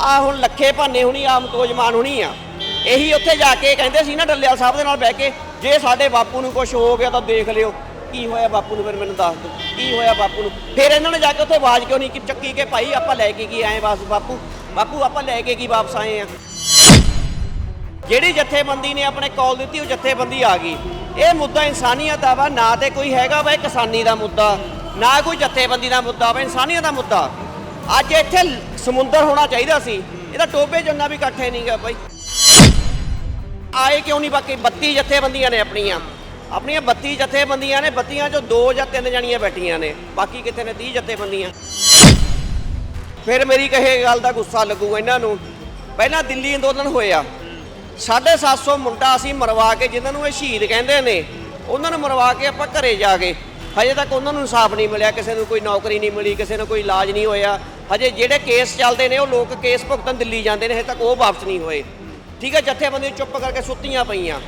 ਆ ਹੁਣ ਲੱਖੇ ਭਾਨੇ ਹੁਣੀ, ਆਮ ਕੋਜਮਾਨ ਹੁਣੀ ਆ। ਇਹੀ ਉੱਥੇ ਜਾ ਕੇ ਕਹਿੰਦੇ ਸੀ ਨਾ ਡੱਲਿਆ ਸਾਹਿਬ ਦੇ ਨਾਲ ਬਹਿ ਕੇ, ਜੇ ਸਾਡੇ ਬਾਪੂ ਨੂੰ ਕੁਝ ਹੋ ਗਿਆ ਤਾਂ ਦੇਖ ਲਿਓ, ਕੀ ਹੋਇਆ ਬਾਪੂ ਨੂੰ ਫਿਰ ਮੈਨੂੰ ਦੱਸ ਦਿਓ, ਕੀ ਹੋਇਆ ਬਾਪੂ ਨੂੰ। ਫਿਰ ਇਹਨਾਂ ਨੇ ਜਾ ਕੇ ਉੱਥੇ ਆਵਾਜ਼ ਕਿਉਂ ਨਹੀਂ ਕਿ ਚੱਕੀ ਕਿ ਭਾਈ ਆਪਾਂ ਲੈ ਕੇ ਕੀ ਆਏ ਬਸ ਬਾਪੂ ਬਾਪੂ ਆਪਾਂ ਲੈ ਕੇ ਕੀ ਵਾਪਸ ਆਏ ਆ। ਜਿਹੜੀ ਜਥੇਬੰਦੀ ਨੇ ਆਪਣੇ ਕਾਲ ਦਿੱਤੀ, ਉਹ ਜਥੇਬੰਦੀ ਆ ਗਈ। ਇਹ ਮੁੱਦਾ ਇਨਸਾਨੀਅਤ ਦਾ ਵਾ, ਨਾ ਤੇ ਕੋਈ ਹੈਗਾ ਵਾ ਇਹ ਕਿਸਾਨੀ ਦਾ ਮੁੱਦਾ, ਨਾ ਕੋਈ ਜਥੇਬੰਦੀ ਦਾ ਮੁੱਦਾ ਵਾ, ਇਨਸਾਨੀਅਤ ਦਾ ਮੁੱਦਾ। ਅੱਜ ਇੱਥੇ ਸਮੁੰਦਰ ਹੋਣਾ ਚਾਹੀਦਾ ਸੀ। ਇਹਦਾ ਟੋਬੇ ਜੰਨਾ ਵੀ ਇਕੱਠੇ ਨਹੀਂ ਗਾ ਬਾਈ। ਆਏ ਕਿਉਂ ਨਹੀਂ ਬਾਕੀ? 32 ਜਥੇਬੰਦੀਆਂ ਨੇ ਆਪਣੀਆਂ। ਆਪਣੀਆਂ 32 ਜਥੇਬੰਦੀਆਂ ਨੇ 32 ਚੋਂ ਦੋ ਜਾਂ ਤਿੰਨ ਜਣੀਆਂ ਬੈਠੀਆਂ ਨੇ। ਬਾਕੀ ਕਿੱਥੇ ਨੇ? 30 ਜਥੇਬੰਦੀਆਂ। ਫਿਰ ਮੇਰੀ ਕਹੇ ਗੱਲ ਦਾ ਗੁੱਸਾ ਲੱਗੂ ਇਹਨਾਂ ਨੂੰ। ਪਹਿਲਾਂ ਦਿੱਲੀ ਅੰਦੋਲਨ ਹੋਇਆ 750 ਮੁੰਡਾ ਅਸੀਂ ਮਰਵਾ ਕੇ ਜਿਨ੍ਹਾਂ ਨੂੰ ਇਹ ਸ਼ਹੀਦ ਕਹਿੰਦੇ ਨੇ, ਉਹਨਾਂ ਨੂੰ ਮਰਵਾ ਕੇ ਆਪਾਂ ਘਰੇ ਜਾ ਕੇ। ਹਜੇ ਤੱਕ ਉਹਨਾਂ ਨੂੰ ਇਨਸਾਫ ਨਹੀਂ ਮਿਲਿਆ, ਕਿਸੇ ਨੂੰ ਕੋਈ ਨੌਕਰੀ ਨਹੀਂ ਮਿਲੀ, ਕਿਸੇ ਨੂੰ ਕੋਈ ਇਲਾਜ ਨਹੀਂ ਹੋਇਆ। ਹਜੇ ਜਿਹੜੇ ਕੇਸ ਚੱਲਦੇ ਨੇ, ਉਹ ਲੋਕ ਕੇਸ ਭੁਗਤਣ ਦਿੱਲੀ ਜਾਂਦੇ ਨੇ, ਹਜੇ ਤੱਕ ਉਹ ਵਾਪਸ ਨਹੀਂ ਹੋਏ। ਠੀਕ ਹੈ ਜਥੇਬੰਦੀ ਚੁੱਪ ਕਰਕੇ ਸੁੱਤੀਆਂ ਪਈਆਂ।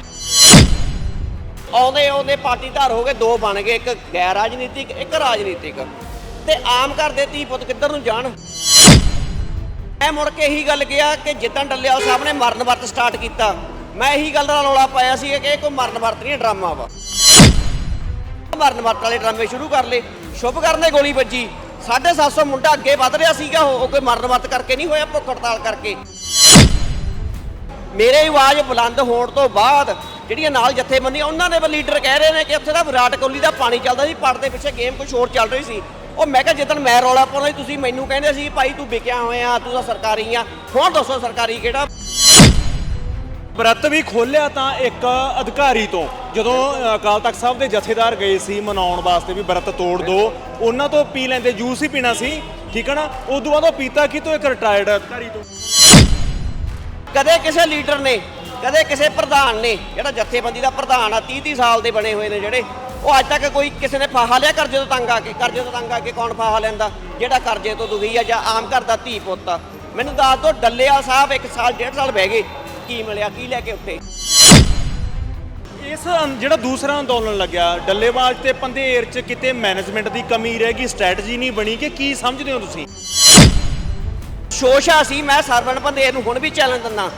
ਆਉਂਦੇ ਆਉਂਦੇ ਪਾਰਟੀਧਾਰ ਹੋ ਗਏ ਦੋ ਬਣ ਗਏ, ਇੱਕ ਗੈਰ ਰਾਜਨੀਤਿਕ ਇੱਕ ਰਾਜਨੀਤਿਕ। ਤੇ ਆਮ ਘਰ ਦੇ ਧੀ ਪੁੱਤ ਕਿੱਧਰ ਨੂੰ ਜਾਣ? ਮੈਂ ਮੁੜ ਕੇ ਇਹੀ ਗੱਲ ਕਿਹਾ ਕਿ ਜਿੱਦਾਂ ਡੱਲੇਵਾਲ ਸਾਹਿਬ ਨੇ ਮਰਨ ਵਰਤ ਸਟਾਰਟ ਕੀਤਾ, ਮੈਂ ਇਹੀ ਗੱਲ ਦਾ ਰੌਲਾ ਪਾਇਆ ਸੀ ਕਿ ਇਹ ਕੋਈ ਮਰਨ ਵਰਤ ਨਹੀਂ ਡਰਾਮਾ ਵਾ। ਮਰਨ ਵਰਤ ਵਾਲੇ ਡਰਾਮੇ ਸ਼ੁਰੂ ਕਰ ਲਏ, ਸ਼ੁਭ ਕਰਨ ਦੇ ਗੋਲੀ ਵੱਜੀ। 750 ਮੁੰਡਾ ਅੱਗੇ ਵੱਧ ਰਿਹਾ ਸੀਗਾ, ਉਹ ਕੋਈ ਮਰਨ ਵਰਤ ਕਰਕੇ ਨਹੀਂ ਹੋਇਆ, ਭੁੱਖ ਹੜਤਾਲ ਕਰਕੇ। ਮੇਰੇ ਆਵਾਜ਼ ਬੁਲੰਦ ਹੋਣ ਤੋਂ ਬਾਅਦ ਜਿਹੜੀਆਂ ਨਾਲ ਜਥੇਬੰਦੀਆਂ ਉਹਨਾਂ ਦੇ ਲੀਡਰ ਕਹਿ ਰਹੇ ਨੇ ਕਿ ਉੱਥੇ ਦਾ ਵਿਰਾਟ ਕੋਹਲੀ ਦਾ ਪਾਣੀ ਚੱਲਦਾ ਸੀ ਪੜ ਦੇ ਪਿੱਛੇ ਗੇਮ ਕੁਝ ਹੋਰ ਚੱਲ ਰਹੀ ਸੀ। ਉਹ ਮੈਂ ਕਿਹਾ, ਜਿੱਦਣ ਮੈਂ ਰੌਲਾ ਪਾਉਂਦਾ ਸੀ, ਤੁਸੀਂ ਮੈਨੂੰ ਕਹਿੰਦੇ ਸੀ, ਭਾਈ ਤੂੰ ਵਿਕਿਆ ਹੋਇਆ, ਤੂੰ ਤਾਂ ਸਰਕਾਰੀ ਆ। ਹੁਣ ਦੱਸੋ ਸਰਕਾਰੀ ਕਿਹੜਾ ਬ੍ਰਤ ਵੀ ਖੋਲਿਆ ਤਾਂ ਇੱਕ ਅਧਿਕਾਰੀ ਤੋਂ। ਜਦੋਂ ਅਕਾਲ ਤਖਤ ਸਾਹਿਬ ਦੇ ਜਥੇਦਾਰ ਗਏ ਸੀ ਮਨਾਉਣ ਵਾਸਤੇ ਵੀ ਬ੍ਰਤ ਤੋੜ ਦੋ, ਉਹਨਾਂ ਤੋਂ ਪੀ ਲੈਂਦੇ, ਜੂਸ ਹੀ ਪੀਣਾ ਸੀ, ਠੀਕ ਹੈ ਨਾ? ਉਦੋਂ ਬਾਅਦ ਉਹ ਪੀਤਾ ਕੀ ਤੋਂ? ਇੱਕ ਰਿਟਾਇਰਡ ਅਧਿਕਾਰੀ ਤੋਂ। ਕਦੇ ਕਿਸੇ ਲੀਡਰ ਨੇ, ਕਦੇ ਕਿਸੇ ਪ੍ਰਧਾਨ ਨੇ, ਜਿਹੜਾ ਜਥੇਬੰਦੀ ਦਾ ਪ੍ਰਧਾਨ ਆ 30 30 ਸਾਲ ਦੇ ਬਣੇ ਹੋਏ ਨੇ ਜਿਹੜੇ, ਉਹ ਅੱਜ ਤੱਕ ਕੋਈ ਕਿਸੇ ਨੇ ਫਾਹਾ ਲਿਆ ਕਰਜ਼ੇ ਤੋਂ ਤੰਗ ਆ ਕੇ? ਕਰਜ਼ੇ ਤੋਂ ਤੰਗ ਆ ਕੇ ਕੌਣ ਫਾਹਾ ਲੈਂਦਾ? ਜਿਹੜਾ ਕਰਜ਼ੇ ਤੋਂ ਦੁਖੀ ਆ ਜਾਂ ਆਮ ਘਰ ਦਾ ਧੀ ਪੁੱਤ ਆ। ਮੈਨੂੰ ਦੱਸ ਦਿਓ ਡੱਲੇਵਾਲ ਸਾਹਿਬ ਇੱਕ ਸਾਲ, ਡੇਢ ਸਾਲ ਬਹਿ ਗਏ। ਕੀ ਮਿਲਿਆ? ਕੀ ਲੈ ਕੇ ਉੱਠੇ ਇਸ ਅੰ- ਜਿਹੜਾ ਦੂਸਰਾ ਅੰਦੋਲਨ ਲੱਗਿਆ ਡੱਲੇਵਾਲ ਤੇ ਪੰਧੇਰ ਚ ਕਿਤੇ ਮੈਨੇਜਮੈਂਟ ਦੀ ਕਮੀ ਰਹਿ ਗਈ ਸਟ੍ਰੈਟਜੀ ਨਹੀਂ ਬਣੀ ਕਿ ਕੀ ਸਮਝਦੇ ਹੋ ਤੁਸੀਂ? ਸ਼ੋਸ਼ਾ ਸੀ ਮੈਂ ਸਰਵਣ ਬੰਦੇ ਨੂੰ ਹੁਣ ਵੀ ਚੈਲੰਜ ਦਿੰਦਾ।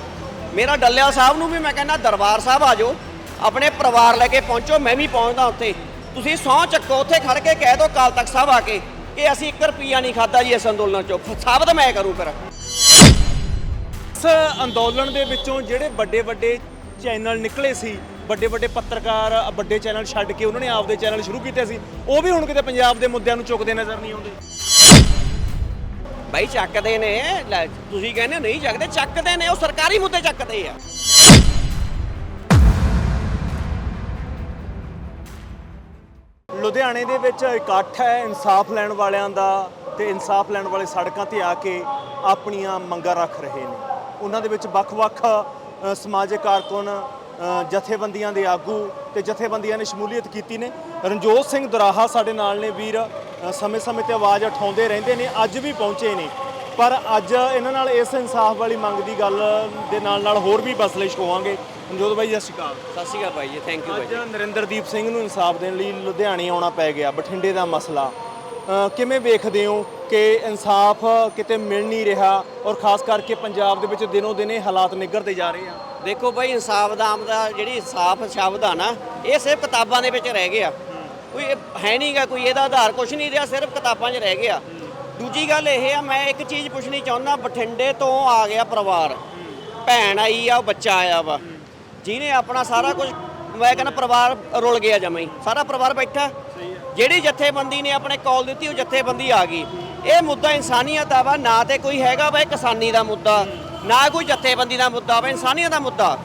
ਮੇਰਾ ਡੱਲੇਵਾਲ ਸਾਹਿਬ ਨੂੰ ਵੀ ਮੈਂ ਕਹਿੰਦਾ ਦਰਬਾਰ ਸਾਹਿਬ ਆ ਜਾਓ। ਆਪਣੇ ਪਰਿਵਾਰ ਲੈ ਕੇ ਪਹੁੰਚੋ ਮੈਂ ਵੀ ਪਹੁੰਚਦਾ ਉੱਥੇ। ਤੁਸੀਂ ਸਹੁੰ ਚੱਕੋ ਉੱਥੇ ਖੜ ਕੇ ਕਹਿ ਦਿਓ ਕਾਲ ਤਖਤ ਸਾਹਿਬ ਆ ਕੇ ਕਿ ਅਸੀਂ 1 ਰੁਪਿਆ ਨਹੀਂ ਖਾਦਾ ਜੀ ਇਸ ਅੰਦੋਲਨ ਚੋਂ। ਸਾਬਤ ਮੈਂ ਕਰੂੰ ਫਿਰ। ਇਸ ਅੰਦੋਲਨ ਦੇ ਵਿੱਚੋਂ ਜਿਹੜੇ ਵੱਡੇ ਵੱਡੇ ਚੈਨਲ ਨਿਕਲੇ ਸੀ ਵੱਡੇ ਵੱਡੇ ਪੱਤਰਕਾਰ ਵੱਡੇ ਚੈਨਲ ਛੱਡ ਕੇ ਉਹਨਾਂ ਨੇ ਆਪਦੇ ਚੈਨਲ ਸ਼ੁਰੂ ਕੀਤੇ ਸੀ ਉਹ ਵੀ ਹੁਣ ਕਿਤੇ ਪੰਜਾਬ ਦੇ ਮੁੱਦਿਆਂ ਨੂੰ ਚੁੱਕਦੇ ਨਜ਼ਰ ਨਹੀਂ ਆਉਂਦੇ। ਬਾਈ ਚੱਕਦੇ ਨੇ ਲੈ, ਤੁਸੀਂ ਕਹਿੰਦੇ ਨਹੀਂ ਚੱਕਦੇ ਚੱਕਦੇ ਨੇ ਉਹ ਸਰਕਾਰੀ ਮੁੱਦੇ ਚੱਕਦੇ ਆ। ਲੁਧਿਆਣੇ ਦੇ ਵਿੱਚ ਇਕੱਠ ਹੈ ਇਨਸਾਫ ਲੈਣ ਵਾਲਿਆਂ ਦਾ ਤੇ ਇਨਸਾਫ ਲੈਣ ਵਾਲੇ ਸੜਕਾਂ ਤੇ ਆ ਕੇ ਆਪਣੀਆਂ ਮੰਗਾਂ ਰੱਖ ਰਹੇ ਨੇ। ਉਹਨਾਂ ਦੇ ਵਿੱਚ ਵੱਖ-ਵੱਖ ਸਮਾਜਿਕ ਕਾਰਕੁਨ ਜਥੇਬੰਦੀਆਂ ਦੇ ਆਗੂ ਤੇ ਜਥੇਬੰਦੀਆਂ ਨੇ ਸ਼ਮੂਲੀਅਤ ਕੀਤੀ ਨੇ। ਰਣਜੋਤ ਸਿੰਘ ਦਰਾਹਾ ਸਾਡੇ ਨਾਲ ਨੇ ਵੀਰ ਸਮੇਂ-ਸਮੇਂ ਤੇ ਆਵਾਜ਼ ਉਠਾਉਂਦੇ ਰਹਿੰਦੇ ਨੇ ਅੱਜ ਵੀ ਪਹੁੰਚੇ ਨੇ। ਪਰ ਅੱਜ ਇਹਨਾਂ ਨਾਲ ਇਸ ਇਨਸਾਫ ਵਾਲੀ ਮੰਗ ਦੀ ਗੱਲ ਦੇ ਨਾਲ ਨਾਲ ਹੋਰ ਵੀ ਬਸਲਿਸ਼ ਹੋਵਾਂਗੇ ਰਣਜੋਤ ਬਾਈ ਸਤਿ ਸ਼੍ਰੀ ਅਕਾਲ। ਸਤਿ ਸ਼੍ਰੀ ਅਕਾਲ ਬਾਈ ਜੀ ਥੈਂਕ ਯੂ ਬਾਈ ਅੱਜ ਨਰਿੰਦਰਦੀਪ ਸਿੰਘ ਨੂੰ ਇਨਸਾਫ ਦੇਣ ਲਈ ਲੁਧਿਆਣੇ ਆਉਣਾ ਪੈ ਗਿਆ ਬਠਿੰਡੇ ਦਾ ਮਸਲਾ। ਕਿਵੇਂ ਵੇਖਦੇ ਹੋ? ਕਿ ਇਨਸਾਫ ਕਿਤੇ ਮਿਲ ਨਹੀਂ ਰਿਹਾ ਔਰ ਖਾਸ ਕਰਕੇ ਪੰਜਾਬ ਦੇ ਵਿੱਚ ਦਿਨੋਂ ਦਿਨ ਇਹ ਹਾਲਾਤ ਨਿੱਘਰਦੇ ਜਾ ਰਹੇ ਆ। ਦੇਖੋ ਬਾਈ ਇਨਸਾਫ ਦਾ ਆਮ ਦਾ ਜਿਹੜੀ ਇਨਸਾਫ ਸ਼ਬਦ ਆ ਨਾ ਇਹ ਸਿਰਫ ਕਿਤਾਬਾਂ ਦੇ ਵਿੱਚ ਰਹਿ ਗਿਆ। ਕੋਈ ਹੈ ਨਹੀਂਗਾ ਕੋਈ ਇਹਦਾ ਆਧਾਰ ਕੁਝ ਨਹੀਂ ਰਿਹਾ ਸਿਰਫ ਕਿਤਾਬਾਂ 'ਚ ਰਹਿ ਗਿਆ। ਦੂਜੀ ਗੱਲ ਇਹ ਆ ਮੈਂ ਇੱਕ ਚੀਜ਼ ਪੁੱਛਣੀ ਚਾਹੁੰਦਾ ਬਠਿੰਡੇ ਤੋਂ ਆ ਗਿਆ ਪਰਿਵਾਰ। ਭੈਣ ਆਈ ਆ ਬੱਚਾ ਆਇਆ ਵਾ। ਜਿਹਨੇ ਆਪਣਾ ਸਾਰਾ ਕੁਝ ਮੈਂ ਕਹਿੰਦਾ ਪਰਿਵਾਰ ਰੁਲ ਗਿਆ ਜਮਾਂ ਹੀ। ਸਾਰਾ ਪਰਿਵਾਰ ਬੈਠਾ। ਜਿਹੜੀ ਜਥੇਬੰਦੀ ਨੇ ਆਪਣੇ ਕਾਲ ਦਿੱਤੀ ਉਹ ਜਥੇਬੰਦੀ ਆ ਗਈ। ਇਹ ਮੁੱਦਾ ਇਨਸਾਨੀਅਤ ਦਾ ਵਾ ਨਾ ਤੇ ਕੋਈ ਹੈਗਾ ਵਾ ਇਹ ਕਿਸਾਨੀ ਦਾ ਮੁੱਦਾ ਨਾ ਕੋਈ ਜਥੇਬੰਦੀ ਦਾ ਮੁੱਦਾ ਵਾ ਇਨਸਾਨੀਅਤ ਦਾ ਮੁੱਦਾ।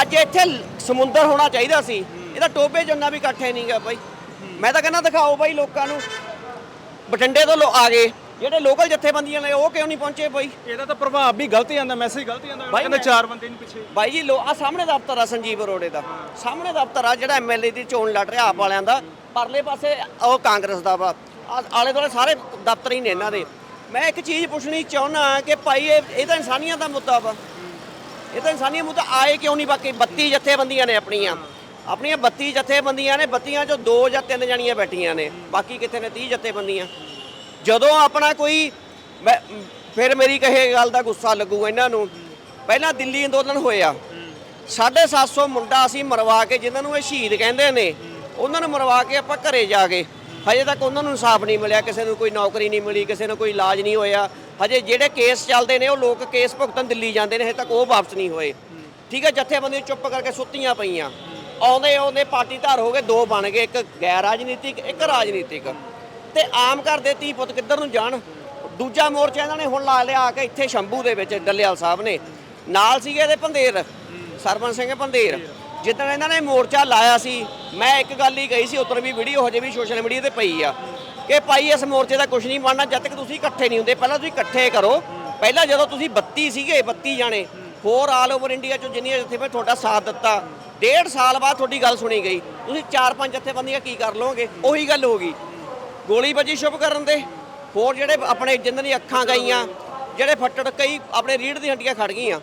ਅੱਜ ਇੱਥੇ ਸਮੁੰਦਰ ਹੋਣਾ ਚਾਹੀਦਾ ਸੀ। ਇਹਦਾ ਟੋਬੇ ਜੰਨਾ ਵੀ ਇਕੱਠੇ ਨਹੀਂ ਗਾ ਬਾਈ। ਮੈਂ ਤਾਂ ਕਹਿੰਦਾ ਦਿਖਾਓ ਬਾਈ ਲੋਕਾਂ ਨੂੰ। ਬਠਿੰਡੇ ਤੋਂ ਲੋ ਆ ਗਏ। ਜਿਹੜੇ ਲੋਕਲ ਜਥੇਬੰਦੀਆਂ ਨੇ ਉਹ ਕਿਉਂ ਨਹੀਂ ਪਹੁੰਚੇ ਬਾਈ? ਇਹਦਾ ਤਾਂ ਪ੍ਰਭਾਵ ਵੀ ਗਲਤ ਜਾਂਦਾ ਮੈਸੇਜ ਗਲਤ ਜਾਂਦਾ ਕਹਿੰਦੇ ਚਾਰ ਬੰਦੇ ਨਹੀਂ ਪਿੱਛੇ। ਬਾਈ ਜੀ ਲੋ ਆ ਸਾਹਮਣੇ ਦਫ਼ਤਰ ਆ ਸੰਜੀਵ ਅਰੋੜੇ ਦਾ। ਸਾਹਮਣੇ ਦਫ਼ਤਰ ਆ ਜਿਹੜਾ ਐਮਐਲਏ ਦੀ ਚੋਣ ਲੜ ਰਿਹਾ ਆਪ ਵਾਲਿਆਂ ਦਾ। ਪਰਲੇ ਪਾਸੇ ਉਹ ਕਾਂਗਰਸ ਦਾ ਵਾ। ਆਲੇ ਦੁਆਲੇ ਸਾਰੇ ਦਫ਼ਤਰ ਹੀ ਨੇ ਇਹਨਾਂ ਦੇ। ਮੈਂ ਇੱਕ ਚੀਜ਼ ਪੁੱਛਣੀ ਚਾਹੁੰਦਾ ਕਿ ਭਾਈ, ਇਹ ਇਹ ਤਾਂ ਇਨਸਾਨੀਅਤ ਦਾ ਮੁੱਦਾ ਵਾ। ਇਹ ਤਾਂ ਇਨਸਾਨੀਅਤ ਮੁੱਦਾ ਆਏ ਕਿਉਂ ਨਹੀਂ? ਬਾਕੀ 32 ਜਥੇਬੰਦੀਆਂ ਨੇ ਆਪਣੀਆਂ। ਆਪਣੀਆਂ 32 ਜਥੇਬੰਦੀਆਂ ਨੇ 32 ਚੋਂ ਦੋ ਜਾਂ ਤਿੰਨ ਜਾਣੀਆਂ ਬੈਠੀਆਂ ਨੇ। ਬਾਕੀ ਕਿੱਥੇ ਨੇ? 30 ਜਥੇਬੰਦੀਆਂ। ਜਦੋਂ ਆਪਣਾ ਕੋਈ ਫਿਰ ਮੇਰੀ ਕਹੇ ਗੱਲ ਦਾ ਗੁੱਸਾ ਲੱਗੂ ਇਹਨਾਂ ਨੂੰ। ਪਹਿਲਾਂ ਦਿੱਲੀ ਅੰਦੋਲਨ ਹੋਇਆ। 750 ਮੁੰਡਾ ਅਸੀਂ ਮਰਵਾ ਕੇ, ਜਿਨ੍ਹਾਂ ਨੂੰ ਇਹ ਸ਼ਹੀਦ ਕਹਿੰਦੇ ਨੇ, ਉਹਨਾਂ ਨੂੰ ਮਰਵਾ ਕੇ ਆਪਾਂ ਘਰੇ ਜਾ ਕੇ ਹਜੇ ਤੱਕ ਉਹਨਾਂ ਨੂੰ ਇਨਸਾਫ ਨਹੀਂ ਮਿਲਿਆ, ਕਿਸੇ ਨੂੰ ਕੋਈ ਨੌਕਰੀ ਨਹੀਂ ਮਿਲੀ, ਕਿਸੇ ਨੂੰ ਕੋਈ ਇਲਾਜ ਨਹੀਂ ਹੋਇਆ। ਹਜੇ ਜਿਹੜੇ ਕੇਸ ਚੱਲਦੇ ਨੇ, ਉਹ ਲੋਕ ਕੇਸ ਭੁਗਤਣ ਦਿੱਲੀ ਜਾਂਦੇ ਨੇ, ਹਜੇ ਤੱਕ ਉਹ ਵਾਪਸ ਨਹੀਂ ਹੋਏ। ਠੀਕ ਹੈ, ਜਥੇਬੰਦੀਆਂ ਚੁੱਪ ਕਰਕੇ ਸੁੱਤੀਆਂ ਪਈਆਂ। ਆਉਂਦੇ ਆਉਂਦੇ ਪਾਰਟੀ ਧਾਰ ਹੋ ਗਏ, ਦੋ ਬਣ ਗਏ, ਇੱਕ ਗੈਰ ਰਾਜਨੀਤਿਕ, ਇੱਕ ਰਾਜਨੀਤਿਕ। ਤੇ ਆਮ ਘਰ ਦੇ ਧੀ ਪੁੱਤ ਕਿੱਧਰ ਨੂੰ ਜਾਣ? ਦੂਜਾ ਮੋਰਚਾ ਇਹਨਾਂ ਨੇ ਹੁਣ ਲਾ ਲਿਆ ਆ ਕੇ ਇੱਥੇ ਸ਼ੰਭੂ ਦੇ ਵਿੱਚ, ਡੱਲੇਵਾਲ ਸਾਹਿਬ ਨੇ। ਨਾਲ ਸੀਗੇ ਇਹਦੇ ਭੰਦੇਰ ਸਰਵਨ ਸਿੰਘ ਭੰਦੇਰ ਜਿੱਦਣ ਇਹਨਾਂ ਨੇ ਮੋਰਚਾ ਲਾਇਆ ਸੀ, ਮੈਂ ਇੱਕ ਗੱਲ ਹੀ ਕਹੀ ਸੀ ਉਤਰ ਵੀ ਵੀਡੀਓ ਹਜੇ ਵੀ ਸੋਸ਼ਲ ਮੀਡੀਆ ਤੇ ਪਈ ਆ ਕਿ ਭਾਈ ਇਸ ਮੋਰਚੇ ਦਾ ਕੁਝ ਨਹੀਂ ਬਣਨਾ, ਜਦ ਤੱਕ ਤੁਸੀਂ ਇਕੱਠੇ ਨਹੀਂ ਹੁੰਦੇ, ਪਹਿਲਾਂ ਤੁਸੀਂ ਇਕੱਠੇ ਕਰੋ। ਪਹਿਲਾਂ ਜਦੋਂ ਤੁਸੀਂ 32 ਸੀਗੇ 32 ਜਾਣੇ, ਹੋਰ ਆਲ ਓਵਰ ਇੰਡੀਆ ਚੋਂ ਜਿੰਨੀਆਂ ਜਿੱਥੇ ਜਥੇਬੰਦੀਆਂ ਤੁਹਾਡਾ ਸਾਥ ਦਿੱਤਾ, ਡੇਢ ਸਾਲ ਬਾਅਦ ਤੁਹਾਡੀ ਗੱਲ ਸੁਣੀ ਗਈ। ਤੁਸੀਂ ਚਾਰ ਪੰਜ ਜਥੇਬੰਦੀਆਂ ਕੀ ਕਰ ਲਓਗੇ? ਉਹੀ ਗੱਲ ਹੋ ਗਈ। ਗੋਲੀ ਵੱਜੀ ਸ਼ੁਭ ਕਰਨ ਦੇ। ਹੋਰ ਜਿਹੜੇ ਆਪਣੇ ਜਿਨ੍ਹਾਂ ਦੀ ਅੱਖਾਂ ਗਈਆਂ ਜਿਹੜੇ ਫੱਟੜ ਕਈ ਆਪਣੇ ਰੀੜ ਦੀ ਹੱਡੀਆਂ ਖੜ ਗਈਆਂ।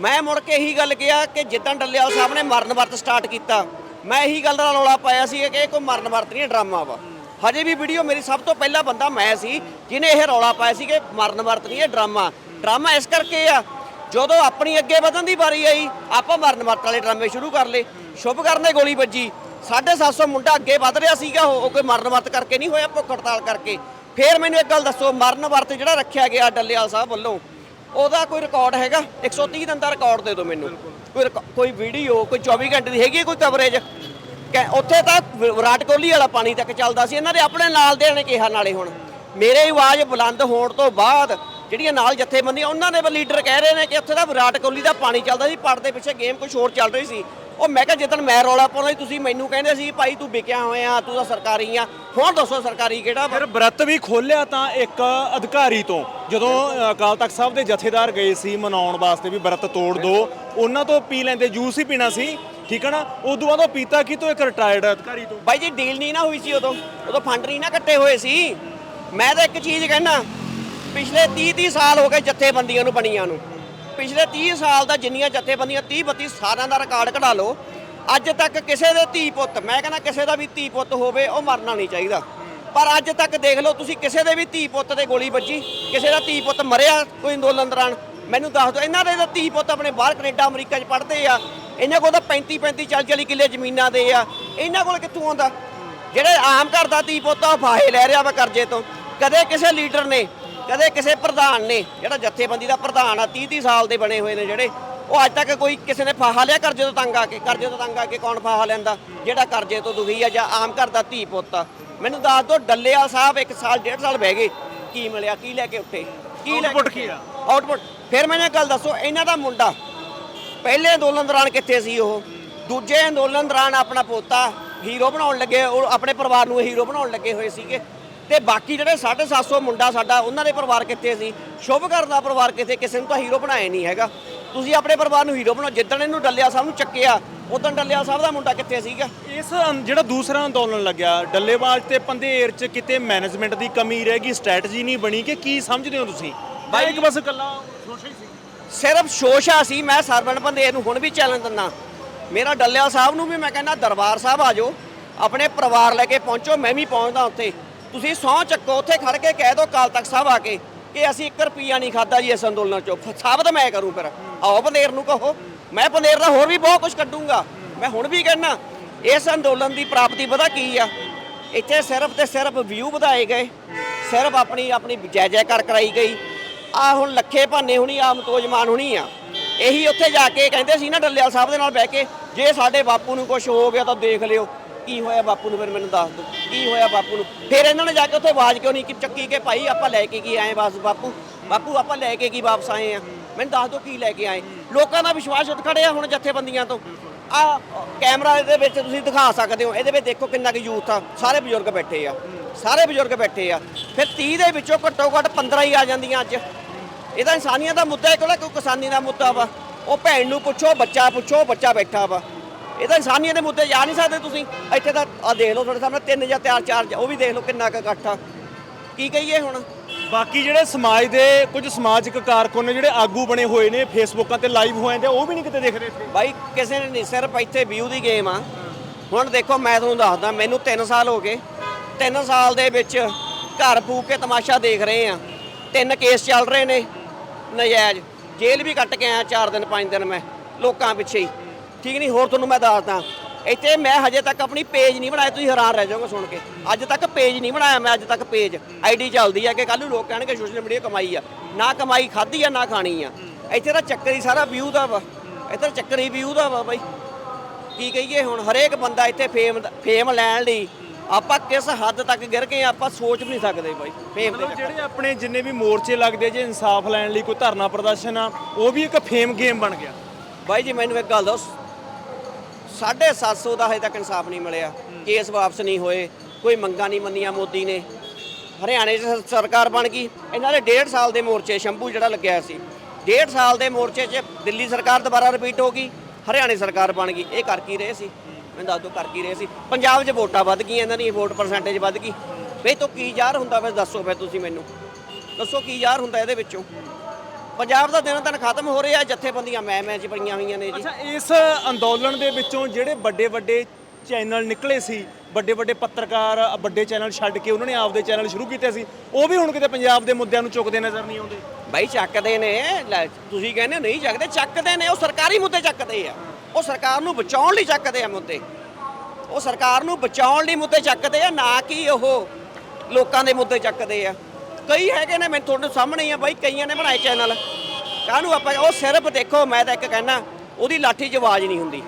ਮੈਂ ਮੁੜ ਕੇ ਇਹੀ ਗੱਲ ਕਿਹਾ ਕਿ ਜਿੱਦਾਂ ਡੱਲੇਵਾਲ ਸਾਹਿਬ ਨੇ ਮਰਨ ਵਰਤ ਸਟਾਰਟ ਕੀਤਾ। ਮੈਂ ਇਹੀ ਗੱਲ ਦਾ ਰੌਲਾ ਪਾਇਆ ਸੀ ਕਿ ਇਹ ਕੋਈ ਮਰਨ ਵਰਤ ਨਹੀਂ ਡਰਾਮਾ ਵਾ। ਹਜੇ ਵੀ ਵੀਡੀਓ ਮੇਰੀ ਸਭ ਤੋਂ ਪਹਿਲਾ ਬੰਦਾ ਮੈਂ ਸੀ, ਜਿਹਨੇ ਇਹ ਰੌਲਾ ਪਾਇਆ ਸੀ ਕਿ ਮਰਨ ਵਰਤ ਨਹੀਂ ਇਹ ਡਰਾਮਾ। ਡਰਾਮਾ ਇਸ ਕਰਕੇ ਆ, ਜਦੋਂ ਆਪਣੀ ਅੱਗੇ ਵਧਣ ਦੀ ਵਾਰੀ ਆਈ, ਆਪਾਂ ਮਰਨ ਵਰਤ ਵਾਲੇ ਡਰਾਮੇ ਸ਼ੁਰੂ ਕਰ ਲਏ। ਸ਼ੁਭ ਕਰਨ ਦੇ ਗੋਲੀ ਵੱਜੀ। 750 ਮੁੰਡਾ ਅੱਗੇ ਵਧ ਰਿਹਾ ਸੀਗਾ ਉਹ ਕੋਈ ਮਰਨ ਵਰਤ ਕਰਕੇ ਨਹੀਂ ਹੋਇਆ, ਭੁੱਖ ਹੜਤਾਲ ਕਰਕੇ। ਫੇਰ ਮੈਨੂੰ ਇੱਕ ਗੱਲ ਦੱਸੋ ਮਰਨ ਵਰਤ ਜਿਹੜਾ ਰੱਖਿਆ ਗਿਆ ਡੱਲੇਵਾਲ ਸਾਹਿਬ ਵੱਲੋਂ ਉਹਦਾ ਕੋਈ ਰਿਕਾਰਡ ਹੈਗਾ? 130 ਦਿਨ ਦਾ ਰਿਕਾਰਡ ਦੇ ਦਿਓ ਮੈਨੂੰ। ਕੋਈ ਰਿਕਾ- ਕੋਈ ਵੀਡੀਓ ਕੋਈ 24 ਘੰਟੇ ਦੀ ਹੈਗੀ ਹੈ ਕੋਈ ਕਵਰੇਜ ਉੱਥੇ ਤਾਂ ਵਿ- ਵਿਰਾਟ ਕੋਹਲੀ ਵਾਲਾ ਪਾਣੀ ਤੱਕ ਚੱਲਦਾ ਸੀ ਇਹਨਾਂ ਦੇ ਆਪਣੇ ਨਾਲ ਦੇ ਨੇ ਕਿਹਾ ਨਾਲੇ ਹੁਣ। ਮੇਰੇ ਆਵਾਜ਼ ਬੁਲੰਦ ਹੋਣ ਤੋਂ ਬਾਅਦ ਜਿਹੜੀਆਂ ਨਾਲ ਜਥੇਬੰਦੀਆਂ ਉਹਨਾਂ ਦੇ ਲੀਡਰ ਕਹਿ ਰਹੇ ਨੇ ਕਿ ਉੱਥੇ ਤਾਂ ਵਿਰਾਟ ਕੋਹਲੀ ਦਾ ਪਾਣੀ ਚੱਲਦਾ ਸੀ ਪੜਦੇ ਪਿੱਛੇ ਗੇਮ ਕੁਝ ਹੋਰ ਚੱਲ ਰਹੀ ਸੀ। ਉਹ ਮੈਂ ਕਿਹਾ ਜਿੱਦਣ ਮੈਂ ਰੌਲਾ ਪਾਉਂਦਾ ਸੀ ਤੁਸੀਂ ਮੈਨੂੰ ਕਹਿੰਦੇ ਸੀ ਭਾਈ ਤੂੰ ਵਿਕਿਆ ਹੋਇਆ ਤੂੰ ਤਾਂ ਸਰਕਾਰੀ ਆ। ਹੁਣ ਦੱਸੋ ਸਰਕਾਰੀ ਕਿਹੜਾ ਵਾ? ਫਿਰ ਬ੍ਰਤ ਵੀ ਖੋਲਿਆ ਤਾਂ ਇੱਕ ਅਧਿਕਾਰੀ ਤੋਂ। ਜਦੋਂ ਅ, ਅਕਾਲ ਤਖਤ ਸਾਹਿਬ ਦੇ ਜਥੇਦਾਰ ਗਏ ਸੀ ਮਨਾਉਣ ਵਾਸਤੇ ਵੀ ਬ੍ਰਤ ਤੋੜ ਦੋ ਉਹਨਾਂ ਤੋਂ ਪੀ ਲੈਂਦੇ ਜੂਸ ਹੀ ਪੀਣਾ ਸੀ ਠੀਕ ਹੈ ਨਾ? ਉਦੋਂ ਬਾਅਦ ਉਹ ਪੀਤਾ ਕੀ ਤੋਂ? ਇੱਕ ਰਿਟਾਇਰਡ ਅਧਿਕਾਰੀ ਤੋਂ। ਬਾਈ ਜੀ ਡੀਲ ਨਹੀਂ ਨਾ ਹੋਈ ਸੀ ਉਦੋਂ। ਉਦੋਂ ਫੰਡ ਨਹੀਂ ਨਾ ਕੱਟੇ ਹੋਏ ਸੀ। ਮੈਂ ਤਾਂ ਇੱਕ ਚੀਜ਼ ਕਹਿਣਾ ਪਿਛਲੇ 30 30 ਸਾਲ ਹੋ ਗਏ ਜਥੇਬੰਦੀਆਂ ਨੂੰ ਬਣੀਆਂ ਨੂੰ। ਪਿਛਲੇ 30 ਸਾਲ ਦਾ ਜਿੰਨੀਆਂ ਜਥੇਬੰਦੀਆਂ 30 32 ਸਾਲਾਂ ਦਾ ਰਿਕਾਰਡ ਕਢਾ ਲਓ, ਅੱਜ ਤੱਕ ਕਿਸੇ ਦੇ ਧੀ ਪੁੱਤ, ਮੈਂ ਕਹਿੰਦਾ ਕਿਸੇ ਦਾ ਵੀ ਧੀ ਪੁੱਤ ਹੋਵੇ, ਉਹ ਮਰਨਾ ਨਹੀਂ ਚਾਹੀਦਾ। ਪਰ ਅੱਜ ਤੱਕ ਦੇਖ ਲਓ, ਤੁਸੀਂ ਕਿਸੇ ਦੇ ਵੀ ਧੀ ਪੁੱਤ ਤੇ ਗੋਲੀ ਵੱਜੀ, ਕਿਸੇ ਦਾ ਧੀ ਪੁੱਤ ਮਰਿਆ ਕੋਈ ਅੰਦੋਲਨ ਦੌਰਾਨ, ਮੈਨੂੰ ਦੱਸ ਦਿਓ, ਇਹਨਾਂ ਦੇ ਤਾਂ ਧੀ ਪੁੱਤ ਆਪਣੇ ਬਾਹਰ ਕੈਨੇਡਾ, ਅਮਰੀਕਾ 'ਚ ਪੜ੍ਹਦੇ ਆ, ਇਹਨਾਂ ਕੋਲ ਤਾਂ 35 35 40 40 ਕਿੱਲੇ ਜ਼ਮੀਨਾਂ ਦੇ ਆ, ਇਹਨਾਂ ਕੋਲ ਕਿੱਥੋਂ ਆਉਂਦਾ? ਜਿਹੜੇ ਆਮ ਘਰ ਦਾ ਧੀ ਪੁੱਤ ਆ, ਉਹ ਫਾਹੇ ਲੈ ਰਿਹਾ ਵਾ ਕਰਜ਼ੇ ਤੋਂ, ਕਦੇ ਕਿਸੇ ਲੀਡਰ ਨੇ ਕਦੇ ਕਿਸੇ ਪ੍ਰਧਾਨ ਨੇ ਜਿਹੜਾ ਜਥੇਬੰਦੀ ਦਾ ਪ੍ਰਧਾਨ ਆ 30 30 ਸਾਲ ਦੇ ਬਣੇ ਹੋਏ ਨੇ ਜਿਹੜੇ ਉਹ ਅੱਜ ਤੱਕ ਕੋਈ ਕਿਸੇ ਨੇ ਫਾਹਾ ਲਿਆ ਕਰਜ਼ੇ ਤੋਂ ਤੰਗ ਆ ਕੇ ਕਰਜ਼ੇ ਤੋਂ ਤੰਗ ਆ ਕੇ ਕੌਣ ਫਾਹਾ ਲੈਂਦਾ ਜਿਹੜਾ ਕਰਜ਼ੇ ਤੋਂ ਦੁਖੀ ਆ ਜਾਂ ਆਮ ਘਰ ਦਾ ਧੀ ਪੁੱਤ ਆ? ਮੈਨੂੰ ਦੱਸ ਦਿਓ ਡੱਲੇਵਾਲ ਸਾਹਿਬ ਇੱਕ ਸਾਲ ਡੇਢ ਸਾਲ ਬਹਿ ਗਏ ਕੀ ਮਿਲਿਆ ਕੀ ਲੈ ਕੇ ਉੱਠੇ? ਕੀ ਲੈ Output ਕੀ ਆ? ਆਊਟਪੁੱਟ ਫਿਰ ਮੈਨੂੰ ਇੱਕ ਗੱਲ ਦੱਸੋ ਇਹਨਾਂ ਦਾ ਮੁੰਡਾ ਪਹਿਲੇ ਅੰਦੋਲਨ ਦੌਰਾਨ ਕਿੱਥੇ ਸੀ ਉਹ? ਦੂਜੇ ਅੰਦੋਲਨ ਦੌਰਾਨ ਆਪਣਾ ਪੋਤਾ ਹੀਰੋ ਬਣਾਉਣ ਲੱਗੇ ਉਹ ਆਪਣੇ ਪਰਿਵਾਰ ਨੂੰ ਹੀਰੋ ਬਣਾਉਣ ਲੱਗੇ ਹੋਏ ਸੀਗੇ। ਤੇ ਬਾਕੀ ਜਿਹੜੇ 750 ਮੁੰਡਾ ਸਾਡਾ ਉਹਨਾਂ ਦੇ ਪਰਿਵਾਰ ਕਿੱਥੇ ਸੀ? ਸ਼ੁਭਕਰ ਦਾ ਪਰਿਵਾਰ ਕਿੱਥੇ? ਕਿਸੇ ਨੂੰ ਤਾਂ ਹੀਰੋ ਬਣਾਇਆ ਨਹੀਂ ਹੈਗਾ। ਤੁਸੀਂ ਆਪਣੇ ਪਰਿਵਾਰ ਨੂੰ ਹੀਰੋ ਬਣਾਓ। ਜਿੱਦਣ ਇਹਨੂੰ ਡੱਲਿਆ ਸਾਹਿਬ ਨੂੰ ਚੱਕਿਆ ਉਦੋਂ ਡੱਲਿਆ ਸਾਹਿਬ ਦਾ ਮੁੰਡਾ ਕਿੱਥੇ ਸੀਗਾ? ਇਸ ਜਿਹੜਾ ਦੂਸਰਾ ਅੰਦੋਲਨ ਲੱਗਿਆ ਡੱਲੇਵਾਲ ਤੇ ਪੰਧੇਰ ਚ ਕਿਤੇ ਮੈਨੇਜਮੈਂਟ ਦੀ ਕਮੀ ਰਹਿ ਗਈ ਸਟ੍ਰੈਟਜੀ ਨਹੀਂ ਬਣੀ ਕਿ ਕੀ ਸਮਝਦੇ ਹੋ ਤੁਸੀਂ? ਬਾਈ ਇੱਕ ਬਸ ਇਕੱਲਾ ਸੋਸ਼ਾ ਹੀ ਸੀ। ਸਿਰਫ ਸ਼ੋਸ਼ਾ ਸੀ ਮੈਂ ਸਰਵਣ ਬੰਦੇ ਨੂੰ ਹੁਣ ਵੀ ਚੈਲੰਜ ਦਿੰਦਾ। ਮੇਰਾ ਡੱਲਿਆ ਸਾਹਿਬ ਨੂੰ ਵੀ ਮੈਂ ਕਹਿੰਦਾ ਦਰਬਾਰ ਸਾਹਿਬ ਆ ਜਾਓ ਆਪਣੇ ਪਰਿਵਾਰ ਲੈ ਕੇ ਪਹੁੰਚੋ ਮੈਂ ਵੀ ਪਹੁੰਚਦਾ ਉੱਥੇ। ਤੁਸੀਂ ਸਹੁੰ ਚੱਕੋ, ਉੱਥੇ ਖੜ ਕੇ ਕਹਿ ਦਿਓ ਕਾਲ ਤਖਤ ਸਾਹਿਬ ਆ ਕੇ ਕਿ ਅਸੀਂ 1 ਰੁਪਿਆ ਨਹੀਂ ਖਾਦਾ ਜੀ ਇਸ ਅੰਦੋਲਨ ਚੋਂ। ਸਾਬਤ ਮੈਂ ਕਰੂੰ ਫਿਰ। ਆਓ ਪੰਦੇਰ ਨੂੰ ਕਹੋ। ਮੈਂ ਪੰਦੇਰ ਦਾ ਹੋਰ ਵੀ ਬਹੁਤ ਕੁਝ ਕੱਢੂੰਗਾ। ਮੈਂ ਹੁਣ ਵੀ ਕਹਿਣਾ ਇਸ ਅੰਦੋਲਨ ਦੀ ਪ੍ਰਾਪਤੀ ਪਤਾ ਕੀ ਆ? ਇੱਥੇ ਸਿਰਫ ਤੇ ਸਿਰਫ ਵਿਊ ਵਧਾਏ ਗਏ। ਸਿਰਫ ਆਪਣੀ ਆਪਣੀ ਜੈ ਜੈਕਾਰ ਕਰਾਈ ਗਈ। ਆ ਹੁਣ ਲੱਖੇ ਭਾਨੇ ਹੁਣੀ ਆ ਮਤੋਜਮਾਨ ਹੁਣੀ ਆ। ਇਹੀ ਉੱਥੇ ਜਾ ਕੇ ਕਹਿੰਦੇ ਸੀ ਨਾ ਡੱਲਿਆਲ ਸਾਹਿਬ ਦੇ ਨਾਲ ਬਹਿ ਕੇ, ਜੇ ਸਾਡੇ ਬਾਪੂ ਨੂੰ ਕੁਝ ਹੋ ਗਿਆ ਤਾਂ ਦੇਖ ਲਿਓ। ਕੀ ਹੋਇਆ ਬਾਪੂ ਨੂੰ ਫਿਰ ਮੈਨੂੰ ਦੱਸ ਦਿਓ। ਕੀ ਹੋਇਆ ਬਾਪੂ ਨੂੰ? ਫਿਰ ਇਹਨਾਂ ਨੇ ਜਾ ਕੇ ਉੱਥੇ ਆਵਾਜ਼ ਕਿਉਂ ਨਹੀਂ ਕਿ ਚੱਕੀ ਕਿ ਭਾਈ ਆਪਾਂ ਲੈ ਕੇ ਕੀ ਆਏ ਬਸ ਬਾਪੂ? ਬਾਪੂ, ਆਪਾਂ ਲੈ ਕੇ ਕੀ ਵਾਪਸ ਆਏ ਆ? ਮੈਨੂੰ ਦੱਸ ਦਿਓ ਕੀ ਲੈ ਕੇ ਆਏ। ਲੋਕਾਂ ਦਾ ਵਿਸ਼ਵਾਸ ਉੱਠ ਖੜਿਆ ਹੁਣ ਜਥੇਬੰਦੀਆਂ ਤੋਂ। ਆ, ਕੈਮਰਾ ਦੇ ਵਿੱਚ ਤੁਸੀਂ ਦਿਖਾ ਸਕਦੇ ਹੋ। ਇਹਦੇ ਵਿੱਚ ਦੇਖੋ ਕਿੰਨਾ ਕੁ ਯੂਥ ਆ। ਸਾਰੇ ਬਜ਼ੁਰਗ ਬੈਠੇ ਆ। ਸਾਰੇ ਬਜ਼ੁਰਗ ਬੈਠੇ ਆ। ਫਿਰ 30 ਦੇ ਵਿੱਚੋਂ ਘੱਟੋ ਘੱਟ 15 ਹੀ ਆ ਜਾਂਦੀਆਂ ਅੱਜ। ਇਹ ਤਾਂ ਇਨਸਾਨੀਅਤ ਦਾ ਮੁੱਦਾ ਹੈ, ਕੋਲ ਕੋਈ ਕਿਸਾਨੀ ਦਾ ਮੁੱਦਾ ਵਾ। ਉਹ ਭੈਣ ਨੂੰ ਪੁੱਛੋ, ਬੱਚਾ ਪੁੱਛੋ, ਬੱਚਾ ਬੈਠਾ ਵਾ। ਇਹਦਾ ਇਨਸਾਨੀਅਤ ਦੇ ਮੁੱਦੇ ਜਾ ਨਹੀਂ ਸਕਦੇ ਤੁਸੀਂ। ਇੱਥੇ ਤਾਂ ਆ ਦੇਖ ਲਓ ਤੁਹਾਡੇ ਸਾਹਮਣੇ ਤਿੰਨ ਜਾਂ ਚਾਰ ਚਾਰ ਉਹ ਵੀ ਦੇਖ ਲਓ ਕਿੰਨਾ ਕੁ ਇਕੱਠ ਆ। ਕੀ ਕਹੀਏ ਹੁਣ? ਬਾਕੀ ਜਿਹੜੇ ਸਮਾਜ ਦੇ ਕੁਝ ਸਮਾਜਿਕ ਕਾਰਕੁਨ ਨੇ ਜਿਹੜੇ ਆਗੂ ਬਣੇ ਹੋਏ ਨੇ ਫੇਸਬੁੱਕਾਂ ਤੇ ਲਾਈਵ ਹੋਏ ਨੇ ਉਹ ਵੀ ਨਹੀਂ ਕਿਤੇ ਦਿਖ ਰਹੇ ਇੱਥੇ? ਬਾਈ ਕਿਸੇ ਨੇ ਨਹੀਂ ਸਿਰਫ ਇੱਥੇ ਵਿਊ ਦੀ ਗੇਮ ਆ। ਹੁਣ ਦੇਖੋ ਮੈਂ ਤੁਹਾਨੂੰ ਦੱਸਦਾ ਮੈਨੂੰ 3 ਸਾਲ ਹੋ ਗਏ। 3 ਸਾਲ ਦੇ ਵਿੱਚ ਘਰ ਫੂਕ ਕੇ ਤਮਾਸ਼ਾ ਦੇਖ ਰਹੇ ਆ। ਤਿੰਨ ਕੇਸ ਚੱਲ ਰਹੇ ਨੇ। ਨਜਾਇਜ਼। ਜੇਲ੍ਹ ਵੀ ਕੱਟ ਕੇ ਆਇਆ 4 ਦਿਨ 5 ਦਿਨ ਮੈਂ ਲੋਕਾਂ ਪਿੱਛੇ ਹੀ। ਠੀਕ ਨਹੀਂ ਹੋਰ ਤੁਹਾਨੂੰ ਮੈਂ ਦੱਸਦਾ। ਇੱਥੇ ਮੈਂ ਹਜੇ ਤੱਕ ਆਪਣੀ ਪੇਜ ਨਹੀਂ ਬਣਾਇਆ ਤੁਸੀਂ ਹੈਰਾਨ ਰਹਿ ਜਾਓਗੇ ਸੁਣ ਕੇ। ਅੱਜ ਤੱਕ ਪੇਜ ਨਹੀਂ ਬਣਾਇਆ ਮੈਂ ਅੱਜ ਤੱਕ ਪੇਜ ਆਈਡੀ ਚੱਲਦੀ ਆ ਕਿ ਕੱਲ ਨੂੰ ਲੋਕ ਕਹਿਣਗੇ ਸੋਸ਼ਲ ਮੀਡੀਆ ਕਮਾਈ ਆ। ਨਾ ਕਮਾਈ ਖਾਧੀ ਆ ਨਾ ਖਾਣੀ ਆ। ਇੱਥੇ ਤਾਂ ਚੱਕਰ ਹੀ ਸਾਰਾ ਵਿਊ ਦਾ ਵਾ। ਇੱਧਰ ਚੱਕਰ ਹੀ ਵਿਊ ਦਾ ਵਾ ਬਾਈ। ਕੀ ਕਹੀਏ ਹੁਣ ਹਰੇਕ ਬੰਦਾ ਇੱਥੇ ਫੇਮ ਫੇਮ ਲੈਣ ਲਈ ਆਪਾਂ ਕਿਸ ਹੱਦ ਤੱਕ ਗਿਰ ਗਏ ਆਪਾਂ ਸੋਚ ਵੀ ਨਹੀਂ ਸਕਦੇ ਬਾਈ। ਫੇਮ ਦੇ ਜਿਹੜੇ ਆਪਣੇ ਜਿੰਨੇ ਵੀ ਮੋਰਚੇ ਲੱਗਦੇ ਜੇ ਇਨਸਾਫ ਲੈਣ ਲਈ ਕੋਈ ਧਰਨਾ ਪ੍ਰਦਰਸ਼ਨ ਆ ਉਹ ਵੀ ਇੱਕ ਫੇਮ ਗੇਮ ਬਣ ਗਿਆ। ਬਾਈ ਜੀ ਮੈਨੂੰ ਇੱਕ ਗੱਲ ਦੱਸ। 750 ਦਾ ਹਜੇ ਤੱਕ ਇਨਸਾਫ ਨਹੀਂ ਮਿਲਿਆ। ਕੇਸ ਵਾਪਸ ਨਹੀਂ ਹੋਏ, ਕੋਈ ਮੰਗਾਂ ਨਹੀਂ ਮੰਨੀਆਂ ਮੋਦੀ ਨੇ। ਹਰਿਆਣੇ 'ਚ ਸਰਕਾਰ ਬਣ ਗਈ। ਇਹਨਾਂ ਦੇ 1.5 ਸਾਲ ਦੇ ਮੋਰਚੇ, ਸ਼ੰਭੂ ਜਿਹੜਾ ਲੱਗਿਆ ਸੀ। 1.5 ਸਾਲ ਦੇ ਮੋਰਚੇ 'ਚ ਦਿੱਲੀ ਸਰਕਾਰ ਦੁਬਾਰਾ ਰਿਪੀਟ ਹੋ ਗਈ, ਹਰਿਆਣੇ ਸਰਕਾਰ ਬਣ ਗਈ। ਇਹ ਕਰ ਕੀ ਰਹੇ ਸੀ? ਮੈਂ ਦੱਸ ਦੋ ਕਰ ਕੀ ਰਹੇ ਸੀ? ਪੰਜਾਬ 'ਚ ਵੋਟਾਂ ਵੱਧ ਗਈਆਂ, ਇਹਨਾਂ ਦੀ ਵੋਟ ਪਰਸੈਂਟੇਜ ਵੱਧ ਗਈ। ਵੇ ਤੋਂ ਕੀ ਯਾਰ ਹੁੰਦਾ? ਫਿਰ ਦੱਸੋ ਫਿਰ ਤੁਸੀਂ ਮੈਨੂੰ। ਦੱਸੋ ਕੀ ਯਾਰ ਹੁੰਦਾ ਇਹਦੇ ਵਿੱਚੋਂ? ਪੰਜਾਬ ਦਾ ਦਿਨ ਦਿਨ ਖਤਮ ਹੋ ਰਿਹਾ ਜਥੇਬੰਦੀਆਂ ਮੈਂ ਮੈਂ ਚ ਪਈਆਂ ਹੋਈਆਂ ਨੇ ਜੀ। ਅੱਛਾ ਇਸ ਅੰਦੋਲਨ ਦੇ ਵਿੱਚੋਂ ਜਿਹੜੇ ਵੱਡੇ ਵੱਡੇ ਚੈਨਲ ਨਿਕਲੇ ਸੀ ਵੱਡੇ ਵੱਡੇ ਪੱਤਰਕਾਰ ਵੱਡੇ ਚੈਨਲ ਛੱਡ ਕੇ ਉਹਨਾਂ ਨੇ ਆਪਦੇ ਚੈਨਲ ਸ਼ੁਰੂ ਕੀਤੇ ਸੀ ਉਹ ਵੀ ਹੁਣ ਕਿਤੇ ਪੰਜਾਬ ਦੇ ਮੁੱਦਿਆਂ ਨੂੰ ਚੁੱਕਦੇ ਨਜ਼ਰ ਨਹੀਂ ਆਉਂਦੇ? ਬਾਈ ਚੱਕਦੇ ਨੇ ਲੈ, ਤੁਸੀਂ ਕਹਿੰਦੇ ਹੋ ਨਹੀਂ ਚੱਕਦੇ ਚੱਕਦੇ ਨੇ ਉਹ ਸਰਕਾਰੀ ਮੁੱਦੇ ਚੱਕਦੇ ਆ। ਉਹ ਸਰਕਾਰ ਨੂੰ ਬਚਾਉਣ ਲਈ ਚੱਕਦੇ ਆ ਮੁੱਦੇ। ਉਹ ਸਰਕਾਰ ਨੂੰ ਬਚਾਉਣ ਲਈ ਮੁੱਦੇ ਚੱਕਦੇ ਆ ਨਾ ਕਿ ਉਹ ਲੋਕਾਂ ਦੇ ਮੁੱਦੇ ਚੱਕਦੇ ਆ। ਕਈ ਹੈਗੇ ਨੇ ਮੈਂ ਤੁਹਾਡੇ ਸਾਹਮਣੇ ਹੀ ਆ ਬਾਈ, ਕਈਆਂ ਨੇ ਬਣਾਏ ਚੈਨਲ। ਕਾਹਨੂੰ ਆਪਾਂ ਉਹ ਸਿਰਫ ਦੇਖੋ, ਮੈਂ ਤਾਂ ਇੱਕ ਕਹਿਣਾ ਉਹਦੀ ਲਾਠੀ 'ਚ ਆਵਾਜ਼ ਨਹੀਂ ਹੁੰਦੀ।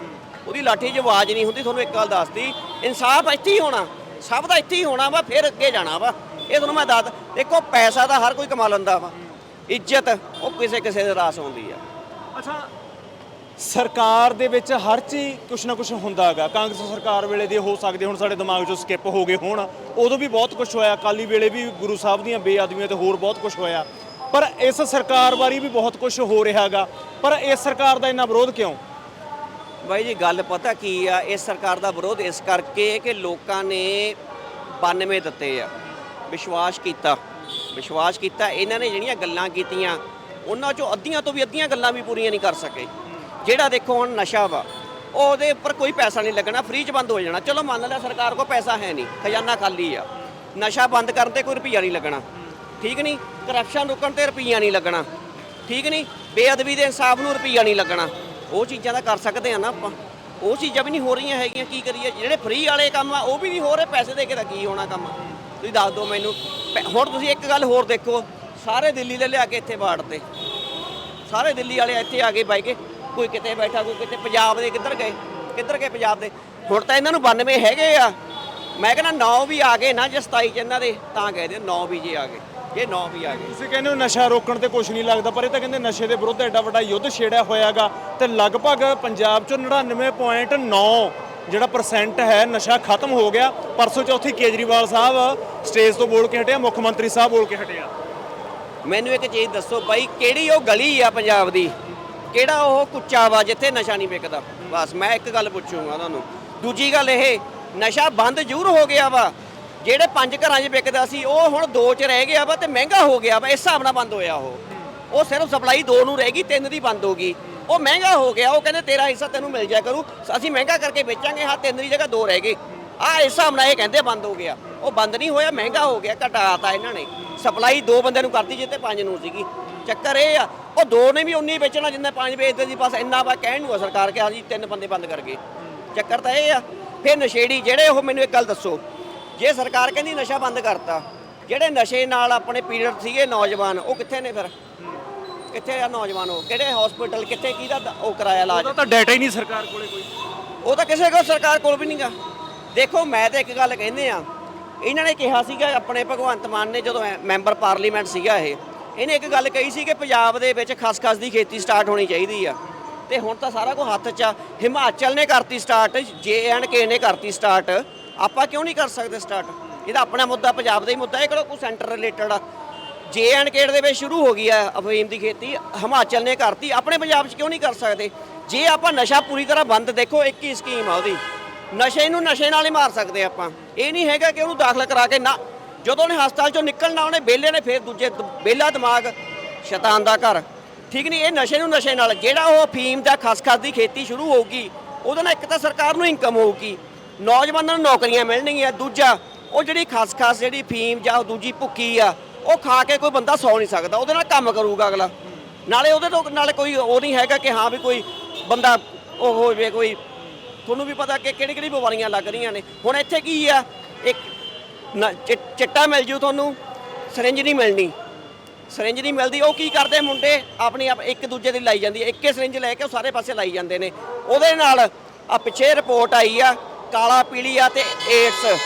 ਉਹਦੀ ਲਾਠੀ 'ਚ ਆਵਾਜ਼ ਨਹੀਂ ਹੁੰਦੀ, ਤੁਹਾਨੂੰ ਇੱਕ ਗੱਲ ਦੱਸਦੀ, ਇਨਸਾਫ ਇੱਥੇ ਹੀ ਹੋਣਾ। ਸਭ ਦਾ ਇੱਥੇ ਹੀ ਹੋਣਾ ਵਾ, ਫਿਰ ਅੱਗੇ ਜਾਣਾ ਵਾ। ਇਹ ਤੁਹਾਨੂੰ ਮੈਂ ਦੱਸ ਦੇਖੋ, ਪੈਸਾ ਤਾਂ ਹਰ ਕੋਈ ਕਮਾ ਲੈਂਦਾ ਵਾ। ਇੱਜ਼ਤ, ਉਹ ਕਿਸੇ ਕਿਸੇ ਦੇ ਰਾਸ ਆਉਂਦੀ ਆ। ਅੱਛਾ ਸਰਕਾਰ ਦੇ ਵਿੱਚ ਹਰ ਚੀਜ਼ ਕੁਛ ਨਾ ਕੁਛ ਹੁੰਦਾ ਹੈਗਾ। ਕਾਂਗਰਸ ਸਰਕਾਰ ਵੇਲੇ ਦੇ ਹੋ ਸਕਦੇ, ਹੁਣ ਸਾਡੇ ਦਿਮਾਗ 'ਚੋਂ ਸਕਿਪ ਹੋ ਗਏ ਹੋਣ। ਉਦੋਂ ਵੀ ਬਹੁਤ ਕੁਛ ਹੋਇਆ, ਅਕਾਲੀ ਵੇਲੇ ਵੀ ਗੁਰੂ ਸਾਹਿਬ ਦੀਆਂ ਬੇਅਦਬੀਆਂ ਤੇ ਹੋਰ ਬਹੁਤ ਕੁਛ ਹੋਇਆ। ਪਰ ਇਸ ਸਰਕਾਰ ਬਾਰੇ ਵੀ ਬਹੁਤ ਕੁਝ ਹੋ ਰਿਹਾ ਹੈਗਾ। ਪਰ ਇਸ ਸਰਕਾਰ ਦਾ ਇੰਨਾ ਵਿਰੋਧ ਕਿਉਂ? ਬਾਈ ਜੀ, ਗੱਲ ਪਤਾ ਕੀ ਆ, ਇਸ ਸਰਕਾਰ ਦਾ ਵਿਰੋਧ ਇਸ ਕਰਕੇ ਕਿ ਲੋਕਾਂ ਨੇ 92 ਦਿੱਤੇ ਆ। ਵਿਸ਼ਵਾਸ ਕੀਤਾ। ਵਿਸ਼ਵਾਸ ਕੀਤਾ, ਇਹਨਾਂ ਨੇ ਜਿਹੜੀਆਂ ਗੱਲਾਂ ਕੀਤੀਆਂ, ਉਹਨਾਂ ਚੋਂ ਅੱਧੀਆਂ ਤੋਂ ਵੀ ਅੱਧੀਆਂ ਗੱਲਾਂ ਵੀ ਪੂਰੀਆਂ ਨਹੀਂ ਕਰ ਸਕੇ। ਜਿਹੜਾ ਦੇਖੋ ਹੁਣ ਨਸ਼ਾ ਵਾ, ਉਹਦੇ ਉੱਪਰ ਕੋਈ ਪੈਸਾ ਨਹੀਂ ਲੱਗਣਾ ਫ੍ਰੀ ਚ ਬੰਦ ਹੋ ਜਾਣਾ। ਚਲੋ ਮੰਨ ਲਿਆ ਸਰਕਾਰ ਕੋਲ ਪੈਸਾ ਹੈ ਨਹੀਂ, ਖਜ਼ਾਨਾ ਖਾਲੀ ਆ। ਨਸ਼ਾ ਬੰਦ ਕਰਨ ਤੇ ਕੋਈ ਰੁਪਈਆ ਨਹੀਂ ਲੱਗਣਾ। ਠੀਕ ਨਹੀਂ? ਕਰਪਸ਼ਨ ਰੁਕਣ ਤੇ ਰੁਪਈਆ ਨਹੀਂ ਲੱਗਣਾ। ਠੀਕ ਨਹੀਂ? ਬੇਅਦਬੀ ਦੇ ਇਨਸਾਫ ਨੂੰ ਰੁਪਈਆ ਨਹੀਂ ਲੱਗਣਾ। ਉਹ ਚੀਜ਼ਾਂ ਤਾਂ ਕਰ ਸਕਦੇ ਆ ਨਾ ਆਪਾਂ। ਉਹ ਚੀਜ਼ਾਂ ਵੀ ਨਹੀਂ ਹੋ ਰਹੀਆਂ ਹੈਗੀਆਂ, ਕੀ ਕਰੀਏ? ਜਿਹੜੇ ਫ੍ਰੀ ਵਾਲੇ ਕੰਮ ਆ, ਉਹ ਵੀ ਨਹੀਂ ਹੋ ਰਹੇ। ਪੈਸੇ ਦੇ ਕੇ ਤਾਂ ਕੀ ਹੋਣਾ ਕੰਮ? ਤੁਸੀਂ ਦੱਸ ਦਿਓ ਮੈਨੂੰ। ਪੈ- ਹੁਣ ਤੁਸੀਂ ਇੱਕ ਗੱਲ ਹੋਰ ਦੇਖੋ। ਸਾਰੇ ਦਿੱਲੀ ਦੇ ਲਿਆ ਕੇ ਇੱਥੇ ਬਾੜਤੇ ਸਾਰੇ ਦਿੱਲੀ ਵਾਲੇ ਇੱਥੇ ਆ ਗਏ ਬਾਈ ਕੇ ਕੋਈ ਕਿਤੇ ਬੈਠਾ ਕੋਈ ਕਿਤੇ ਪੰਜਾਬ ਦੇ ਕਿੱਧਰ ਗਏ? ਕਿੱਧਰ ਗਏ ਪੰਜਾਬ ਦੇ? ਹੁਣ ਤਾਂ ਇਹਨਾਂ ਨੂੰ 92 ਹੈਗੇ ਆ। ਮੈਂ ਕਹਿੰਦਾ 9 ਵੀ ਆ ਗਏ ਨਾ ਜੇ 27 ਚ ਇਹਨਾਂ ਦੇ ਤਾਂ ਕਹਿ ਦਿਓ 9 ਵੀ ਜੇ ਆ ਗਏ। ਜੇ 9 ਵੀ ਆ ਗਏ। ਤੁਸੀਂ ਕਹਿੰਦੇ ਹੋ ਨਸ਼ਾ ਰੋਕਣ ਤੇ ਕੁਝ ਨਹੀਂ ਲੱਗਦਾ ਪਰ ਇਹ ਤਾਂ ਕਹਿੰਦੇ ਨਸ਼ੇ ਦੇ ਵਿਰੁੱਧ ਐਡਾ ਵੱਡਾ ਯੁੱਧ ਛੇੜਿਆ ਹੋਇਆਗਾ ਤੇ ਲਗਭਗ ਪੰਜਾਬ ਚੋਂ 99.9 ਜਿਹੜਾ ਪਰਸੈਂਟ ਹੈ ਨਸ਼ਾ ਖਤਮ ਹੋ ਗਿਆ। ਪਰਸੋਂ ਚੌਥੀ ਕੇਜਰੀਵਾਲ ਸਾਹਿਬ ਸਟੇਜ ਤੋਂ ਬੋਲ ਕੇ ਹਟਿਆ ਮੁੱਖ ਮੰਤਰੀ ਸਾਹਿਬ ਬੋਲ ਕੇ ਹਟਿਆ। ਮੈਨੂੰ ਇੱਕ ਚੀਜ਼ ਦੱਸੋ ਬਾਈ ਕਿਹੜੀ ਉਹ ਗਲੀ ਆ ਪੰਜਾਬ ਦੀ? ਕਿਹੜਾ ਉਹ ਕੁੱਚਾ ਵਾ ਜਿੱਥੇ ਨਸ਼ਾ ਨਹੀਂ ਵਿਕਦਾ? ਬਸ ਮੈਂ ਇੱਕ ਗੱਲ ਪੁੱਛੂੰਗਾ ਤੁਹਾਨੂੰ। ਦੂਜੀ ਗੱਲ ਇਹ, ਨਸ਼ਾ ਬੰਦ ਜ਼ਰੂਰ ਹੋ ਗਿਆ ਵਾ। ਜਿਹੜੇ ਪੰਜ ਘਰਾਂ 'ਚ ਵਿਕਦਾ ਸੀ, ਉਹ ਹੁਣ ਦੋ 'ਚ ਰਹਿ ਗਿਆ ਵਾ ਤੇ ਮਹਿੰਗਾ ਹੋ ਗਿਆ ਵਾ। ਇਸ ਹਿਸਾਬ ਨਾਲ ਬੰਦ ਹੋਇਆ ਉਹ। ਉਹ ਸਿਰਫ ਸਪਲਾਈ ਦੋ ਨੂੰ ਰਹਿ ਗਈ, ਤਿੰਨ ਦੀ ਬੰਦ ਹੋ ਗਈ। ਉਹ ਮਹਿੰਗਾ ਹੋ ਗਿਆ। ਉਹ ਕਹਿੰਦੇ, ਤੇਰਾ ਹਿੱਸਾ ਤੈਨੂੰ ਮਿਲ ਜਾਇਆ ਕਰੂ। ਅਸੀਂ ਮਹਿੰਗਾ ਕਰਕੇ ਵੇਚਾਂਗੇ। ਹਾਂ, ਤਿੰਨ ਦੀ ਜਗ੍ਹਾ ਦੋ ਰਹਿ ਗਏ। ਆ ਇਸ ਹਿਸਾਬ ਨਾਲ ਇਹ ਕਹਿੰਦੇ ਬੰਦ ਹੋ ਗਿਆ। ਉਹ ਬੰਦ ਨਹੀਂ ਹੋਇਆ, ਮਹਿੰਗਾ ਹੋ ਗਿਆ। ਘਟਾਤਾ ਇਹਨਾਂ ਨੇ। ਸਪਲਾਈ ਦੋ ਬੰਦਿਆਂ ਨੂੰ ਕਰਤੀ ਜਿੱਤੇ ਪੰਜ ਨੂੰ ਸੀਗੀ। ਚੱਕਰ ਇਹ ਆ ਉਹ ਦੋ ਨੇ ਵੀ ਉਨੀ ਵੇਚਣਾ ਜਿੰਨੇ ਪੰਜ ਵੇਚਦੇ ਸੀ ਬਸ ਇੰਨਾ ਵਾ ਕਹਿਣ ਨੂੰ ਆ ਸਰਕਾਰ ਕਿ ਹਾਂਜੀ ਤਿੰਨ ਬੰਦੇ ਬੰਦ ਕਰ ਗਏ। ਚੱਕਰ ਤਾਂ ਇਹ ਆ। ਫਿਰ ਨਸ਼ੇੜੀ ਜਿਹੜੇ ਉਹ ਮੈਨੂੰ ਇੱਕ ਗੱਲ ਦੱਸੋ ਜੇ ਸਰਕਾਰ ਕਹਿੰਦੀ ਨਸ਼ਾ ਬੰਦ ਕਰਤਾ ਜਿਹੜੇ ਨਸ਼ੇ ਨਾਲ ਆਪਣੇ ਪੀਰੀਅਡ ਸੀਗੇ ਨੌਜਵਾਨ ਉਹ ਕਿੱਥੇ ਨੇ ਫਿਰ? ਕਿੱਥੇ ਆ ਨੌਜਵਾਨ ਉਹ? ਕਿਹੜੇ ਹਸਪੀਟਲ ਕਿੱਥੇ ਕਿਹਦਾ ਉਹ ਕਰਾਇਆ ਇਲਾਜ? ਉਹਦਾ ਤਾਂ ਡਾਟਾ ਹੀ ਨਹੀਂ ਸਰਕਾਰ ਕੋਲੇ ਕੋਈ। ਉਹ ਤਾਂ ਕਿਸੇ ਕੋਲ ਸਰਕਾਰ ਕੋਲ ਵੀ ਨਹੀਂਗਾ। ਦੇਖੋ ਮੈਂ ਤਾਂ ਇੱਕ ਗੱਲ ਕਹਿੰਦੇ ਆ ਇਹਨਾਂ ਨੇ ਕਿਹਾ ਸੀਗਾ ਆਪਣੇ ਭਗਵੰਤ ਮਾਨ ਨੇ ਜਦੋਂ ਮੈਂਬਰ ਪਾਰਲੀਮੈਂਟ ਸੀਗਾ ਇਹ ਇਹਨੇ ਇੱਕ ਗੱਲ ਕਹੀ ਸੀ ਕਿ ਪੰਜਾਬ ਦੇ ਵਿੱਚ ਖਸਖਸ ਦੀ ਖੇਤੀ ਸਟਾਰਟ ਹੋਣੀ ਚਾਹੀਦੀ ਆ। ਤੇ ਹੁਣ ਤਾਂ ਸਾਰਾ ਕੁਝ ਹੱਥ 'ਚ ਆ। ਹਿਮਾਚਲ ਨੇ ਕਰਤੀ ਸਟਾਰਟ ਜੇ ਐਂਡ ਕੇ ਨੇ ਕਰਤੀ ਸਟਾਰਟ। ਆਪਾਂ ਕਿਉਂ ਨਹੀਂ ਕਰ ਸਕਦੇ ਸਟਾਰਟ? ਇਹਦਾ ਆਪਣਾ ਮੁੱਦਾ, ਪੰਜਾਬ ਦਾ ਹੀ ਮੁੱਦਾ। ਇਹ ਕਿਹੜਾ ਕੋਈ ਸੈਂਟਰ ਰਿਲੇਟਡ ਆ? ਜੇ ਐਂਡ ਕੇ ਦੇ ਵਿੱਚ ਸ਼ੁਰੂ ਹੋ ਗਈ ਆ ਅਫੀਮ ਦੀ ਖੇਤੀ। ਹਿਮਾਚਲ ਨੇ ਕਰਤੀ। ਆਪਣੇ ਪੰਜਾਬ 'ਚ ਕਿਉਂ ਨਹੀਂ ਕਰ ਸਕਦੇ? ਜੇ ਆਪਾਂ ਨਸ਼ਾ ਪੂਰੀ ਤਰ੍ਹਾਂ ਬੰਦ, ਦੇਖੋ ਇੱਕ ਹੀ ਸਕੀਮ ਆ ਉਹਦੀ। ਨਸ਼ੇ ਨੂੰ ਨਸ਼ੇ ਨਾਲ ਹੀ ਮਾਰ ਸਕਦੇ ਆਪਾਂ। ਇਹ ਨਹੀਂ ਹੈਗਾ ਕਿ ਉਹਨੂੰ ਦਾਖਲ ਕਰਾ ਕੇ ਨਾ ਜਦੋਂ ਉਹਨੇ ਹਸਪਤਾਲ ਚੋਂ ਨਿਕਲਣਾ, ਉਹਨੇ ਬੇਲੇ ਨੇ ਫੇਰ ਦੂਜੇ ਬੇਲਾ ਦਿਮਾਗ ਸ਼ੈਤਾਨ ਦਾ ਘਰ। ਠੀਕ ਨਹੀਂ ਇਹ ਨਸ਼ੇ ਨੂੰ ਨਸ਼ੇ ਨਾਲ, ਜਿਹੜਾ ਉਹ ਅਫੀਮ ਦਾ ਖਸਖਸ ਦੀ ਖੇਤੀ ਸ਼ੁਰੂ ਹੋਊਗੀ, ਉਹਦੇ ਨਾਲ ਇੱਕ ਤਾਂ ਸਰਕਾਰ ਨੂੰ ਇਨਕਮ ਹੋਊਗੀ, ਨੌਜਵਾਨਾਂ ਨੂੰ ਨੌਕਰੀਆਂ ਮਿਲਣਗੀਆਂ, ਦੂਜਾ ਉਹ ਜਿਹੜੀ ਖਸਖਸ, ਜਿਹੜੀ ਫੀਮ ਜਾਂ ਦੂਜੀ ਭੁੱਕੀ ਆ, ਉਹ ਖਾ ਕੇ ਕੋਈ ਬੰਦਾ ਸੌ ਨਹੀਂ ਸਕਦਾ, ਉਹਦੇ ਨਾਲ ਕੰਮ ਕਰੂਗਾ ਅਗਲਾ। ਨਾਲੇ ਉਹਦੇ ਤੋਂ, ਨਾਲੇ ਕੋਈ ਉਹ ਨਹੀਂ ਹੈਗਾ ਕਿ ਹਾਂ ਵੀ ਕੋਈ ਬੰਦਾ ਉਹ ਹੋਵੇ, ਕੋਈ, ਤੁਹਾਨੂੰ ਵੀ ਪਤਾ ਕਿ ਕਿਹੜੀ ਕਿਹੜੀ ਬਿਮਾਰੀਆਂ ਲੱਗ ਰਹੀਆਂ ਨੇ। ਹੁਣ ਇੱਥੇ ਕੀ ਆ? ਇੱਕ ਨਾ- ਚਿ- ਚਿੱਟਾ ਮਿਲ ਜੂ ਤੁਹਾਨੂੰ ਸਿਰਿੰਜ ਨਹੀਂ ਮਿਲਣੀ। ਸਿਰਿੰਜ ਨਹੀਂ ਮਿਲਦੀ ਉਹ ਕੀ ਕਰਦੇ ਮੁੰਡੇ? ਆਪਣੀ ਆਪ ਇੱਕ ਦੂਜੇ ਦੀ ਲਾਈ ਜਾਂਦੀ ਹੈ ਇੱਕੇ ਸਿਰਿੰਜ ਲੈ ਕੇ ਉਹ ਸਾਰੇ ਪਾਸੇ ਲਾਈ ਜਾਂਦੇ ਨੇ। ਉਹਦੇ ਨਾਲ ਆ ਪਿੱਛੇ ਰਿਪੋਰਟ ਆਈ ਆ ਕਾਲਾ ਪੀਲੀਆ ਤੇ ਏਡਸ।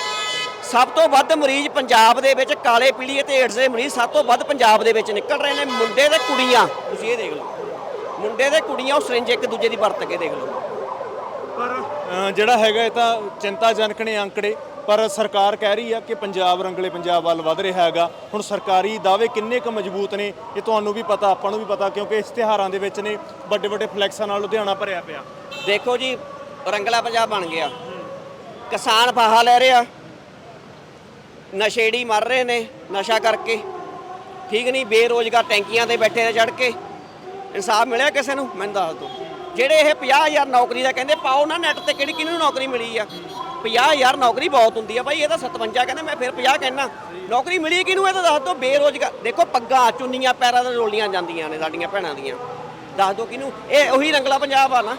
ਸਭ ਤੋਂ ਵੱਧ ਮਰੀਜ਼ ਪੰਜਾਬ ਦੇ ਵਿੱਚ ਕਾਲੇ ਪੀਲੀਏ ਤੇ ਏਡਸ ਦੇ ਮਰੀਜ਼ ਸਭ ਤੋਂ ਵੱਧ ਪੰਜਾਬ ਦੇ ਵਿੱਚ ਨਿਕਲ ਰਹੇ ਨੇ। ਮੁੰਡੇ ਤੇ ਕੁੜੀਆਂ ਤੁਸੀਂ ਇਹ ਦੇਖ ਲਓ। ਮੁੰਡੇ ਤੇ ਕੁੜੀਆਂ ਉਹ ਸਿਰਿੰਜ ਇੱਕ ਦੂਜੇ ਦੀ ਵਰਤ ਕੇ ਦੇਖ ਲਓ। ਪਰ ਅ, ਜਿਹੜਾ ਹੈਗਾ ਇਹ ਤਾਂ ਚਿੰਤਾਜਨਕ ਨੇ ਅੰਕੜੇ। ਪਰ ਸਰਕਾਰ ਕਹਿ ਰਹੀ ਆ ਕਿ ਪੰਜਾਬ ਰੰਗਲੇ ਪੰਜਾਬ ਵੱਲ ਵਧ ਰਿਹਾ ਹੈਗਾ। ਹੁਣ ਸਰਕਾਰੀ ਦਾਅਵੇ ਕਿੰਨੇ ਕੁ ਮਜ਼ਬੂਤ ਨੇ, ਇਹ ਤੁਹਾਨੂੰ ਵੀ ਪਤਾ, ਆਪਾਂ ਨੂੰ ਵੀ ਪਤਾ, ਕਿਉਂਕਿ ਇਸ਼ਤਿਹਾਰਾਂ ਦੇ ਵਿੱਚ ਨੇ ਵੱਡੇ ਵੱਡੇ ਫਲੈਕਸਾਂ ਨਾਲ ਲੁਧਿਆਣਾ ਭਰਿਆ ਪਿਆ। ਦੇਖੋ ਜੀ, ਰੰਗਲਾ ਪੰਜਾਬ ਬਣ ਗਿਆ। ਕਿਸਾਨ ਫਾਹਾ ਲੈ ਰਿਹਾ। ਨਸ਼ੇੜੀ ਮਰ ਰਹੇ ਨੇ ਨਸ਼ਾ ਕਰਕੇ। ਠੀਕ ਨਹੀਂ, ਬੇਰੋਜ਼ਗਾਰ ਟੈਂਕੀਆਂ ਤੇ ਬੈਠੇ ਨੇ ਚੜ ਕੇ। ਇਨਸਾਫ ਮਿਲਿਆ ਕਿਸੇ ਨੂੰ? ਮੈਨੂੰ ਦੱਸ ਦਿਓ। ਜਿਹੜੇ ਇਹ 50000 ਨੌਕਰੀ ਦਾ ਕਹਿੰਦੇ, ਪਾਓ ਨਾ ਨੈਟ ਤੇ ਕਿਹੜੀ ਕਿਹਨੂੰ ਨੌਕਰੀ ਮਿਲੀ ਆ? 50000 ਨੌਕਰੀ ਬਹੁਤ ਹੁੰਦੀ ਆ ਬਾਈ ਇਹ ਤਾਂ 57 ਕਹਿੰਦੇ ਮੈਂ ਫਿਰ 50 ਕਹਿਣਾ ਨੌਕਰੀ ਮਿਲੀ ਕਿਹਨੂੰ? ਇਹ ਤਾਂ ਦੱਸ ਦਿਓ ਬੇਰੋਜ਼ਗਾਰ ਦੇਖੋ ਪੱਗਾਂ ਚੁੰਨੀਆਂ ਪੈਰਾਂ ਤੇ ਰੋਲੀਆਂ ਜਾਂਦੀਆਂ ਨੇ ਸਾਡੀਆਂ ਭੈਣਾਂ ਦੀਆਂ। ਦੱਸ ਦਿਓ ਕਿਹਨੂੰ? ਇਹ ਉਹੀ ਰੰਗਲਾ ਪੰਜਾਬ ਆ ਨਾ।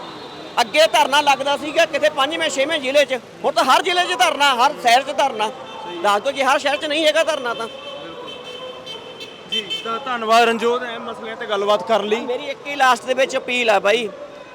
ਅੱਗੇ ਧਰਨਾ ਲੱਗਦਾ ਸੀਗਾ ਕਿਤੇ ਪੰਜਵੇਂ ਛੇਵੇਂ ਜ਼ਿਲ੍ਹੇ 'ਚ। ਹੁਣ ਤਾਂ ਹਰ ਜ਼ਿਲ੍ਹੇ 'ਚ ਧਰਨਾ ਹਰ ਸ਼ਹਿਰ 'ਚ ਧਰਨਾ। ਦੱਸ ਦਿਓ ਜੇ ਹਰ ਸ਼ਹਿਰ 'ਚ ਨਹੀਂ ਹੈਗਾ ਧਰਨਾ ਤਾਂ। ਜੀ ਤਾਂ ਧੰਨਵਾਦ ਰਣਜੋਤ ਇਹ ਮਸਲਿਆਂ ਤੇ ਗੱਲਬਾਤ ਕਰਨ ਲਈ। ਮੇਰੀ ਇੱਕ ਹੀ ਲਾਸਟ ਦੇ ਵਿੱਚ ਅਪੀਲ ਆ ਬਾਈ।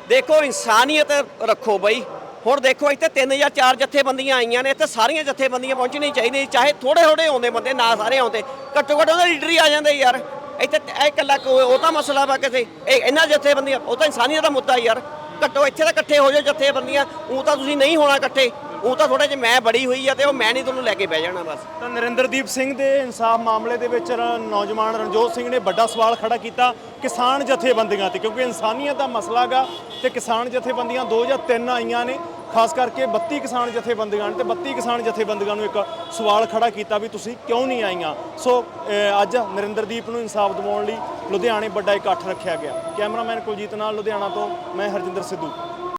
ਦੇਖੋ ਇਨਸਾਨੀਅਤ ਰੱਖੋ ਬਾਈ। ਹੁਣ ਦੇਖੋ, ਇੱਥੇ ਤਿੰਨ ਜਾਂ ਚਾਰ ਜਥੇਬੰਦੀਆਂ ਆਈਆਂ ਨੇ, ਇੱਥੇ ਸਾਰੀਆਂ ਜਥੇਬੰਦੀਆਂ ਪਹੁੰਚਣੀਆਂ ਚਾਹੀਦੀ, ਚਾਹੇ ਥੋੜੇ ਥੋੜੇ ਆਉਂਦੇ ਬੰਦੇ, ਨਾ ਸਾਰੇ ਆਉਂਦੇ। ਘੱਟੋ ਘੱਟ ਉਹਦੇ ਲੀਡਰ ਹੀ ਆ ਜਾਂਦੇ ਯਾਰ। ਇੱਥੇ ਇਹ ਇਕੱਲਾ ਕੋ- ਉਹ ਤਾਂ ਮਸਲਾ ਵਾ ਕਿਸੇ। ਇਹ ਇਹਨਾਂ ਜਥੇਬੰਦੀਆਂ, ਉਹ ਤਾਂ ਇਨਸਾਨੀਅਤ ਦਾ ਮੁੱਦਾ ਯਾਰ। ਘੱਟੋ ਇੱਥੇ ਤਾਂ ਇਕੱਠੇ ਹੋ ਜਾਓ ਜਥੇਬੰਦੀਆਂ ਉਹ ਤਾਂ ਤੁਸੀਂ ਨਹੀਂ ਹੋਣਾ ਇਕੱਠੇ। ਉਹ ਤਾਂ ਥੋੜੇ ਜਿਹਾ ਮੈਂ ਬੜੀ ਹੋਈ ਆ ਤੇ ਉਹ ਮੈਂ ਨਹੀਂ ਤੁਹਾਨੂੰ ਲੈ ਕੇ ਬਹਿ ਜਾਣਾ ਬਸ। ਤਾਂ ਨਰਿੰਦਰਦੀਪ ਸਿੰਘ ਦੇ ਇਨਸਾਫ ਮਾਮਲੇ ਦੇ ਵਿੱਚ ਰ- ਨੌਜਵਾਨ ਰਣਜੋਤ ਸਿੰਘ ਨੇ ਵੱਡਾ ਸਵਾਲ ਖੜਾ ਕੀਤਾ ਕਿਸਾਨ ਜਥੇਬੰਦੀਆਂ ਤੇ ਕਿਉਂਕਿ ਇਨਸਾਨੀਅਤ ਦਾ ਮਸਲਾ ਗਾ ਤੇ ਕਿਸਾਨ ਜਥੇਬੰਦੀਆਂ ਦੋ ਜਾਂ ਤਿੰਨ ਆਈਆਂ ਨੇ ਖਾਸ ਕਰਕੇ 32 ਕਿਸਾਨ ਜਥੇਬੰਦੀਆਂ ਨੇ ਤੇ 32 ਕਿਸਾਨ ਜਥੇਬੰਦੀਆਂ ਨੂੰ ਇੱਕ ਸਵਾਲ ਖੜਾ ਕੀਤਾ ਵੀ ਤੁਸੀਂ ਕਿਉਂ ਨਹੀਂ ਆਈਆਂ? ਸੋ ਅ, ਅੱਜ ਨਰਿੰਦਰਦੀਪ ਨੂੰ ਇਨਸਾਫ ਦਿਵਾਉਣ ਲਈ ਲੁਧਿਆਣੇ ਵੱਡਾ ਇਕੱਠ ਰੱਖਿਆ ਗਿਆ। ਕੈਮਰਾਮੈਨ ਕੁਲਜੀਤ ਨਾਲ ਲੁਧਿਆਣਾ ਤੋਂ ਮੈਂ ਹਰਜਿੰਦਰ ਸਿੱਧੂ।